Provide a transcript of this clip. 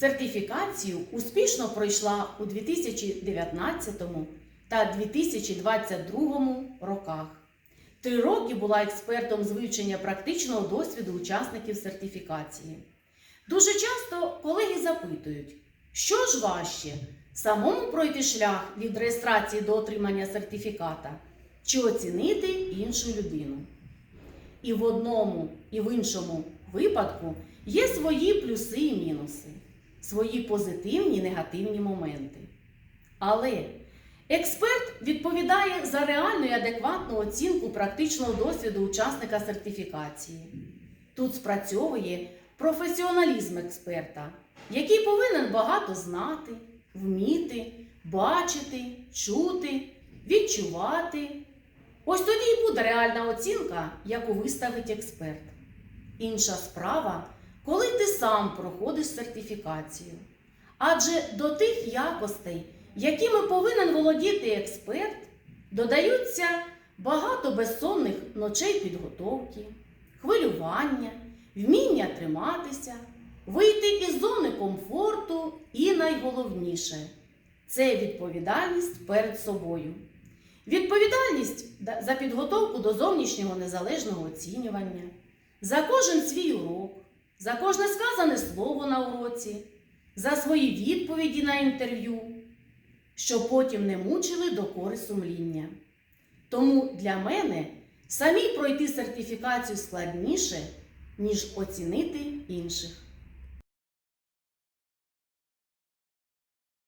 Сертифікацію успішно пройшла у 2019 та 2022 роках. Три роки була експертом з вивчення практичного досвіду учасників сертифікації. Дуже часто колеги запитують, що ж важче самому пройти шлях від реєстрації до отримання сертифіката чи оцінити іншу людину. І в одному, і в іншому випадку є свої плюси і мінуси, свої позитивні і негативні моменти. Але експерт відповідає за реальну і адекватну оцінку практичного досвіду учасника сертифікації. Тут спрацьовує професіоналізм експерта, який повинен багато знати, вміти, бачити, чути, відчувати. Ось тоді і буде реальна оцінка, яку виставить експерт. Інша справа, коли ти сам проходиш сертифікацію. Адже до тих якостей, якими повинен володіти експерт, додаються багато безсонних ночей підготовки, хвилювання, вміння триматися, вийти із зони комфорту і найголовніше це відповідальність перед собою. Відповідальність за підготовку до зовнішнього незалежного оцінювання, за кожен свій урок, за кожне сказане слово на уроці, за свої відповіді на інтерв'ю, щоб потім не мучили до кори сумління. Тому для мене самі пройти сертифікацію складніше, ніж оцінити інших.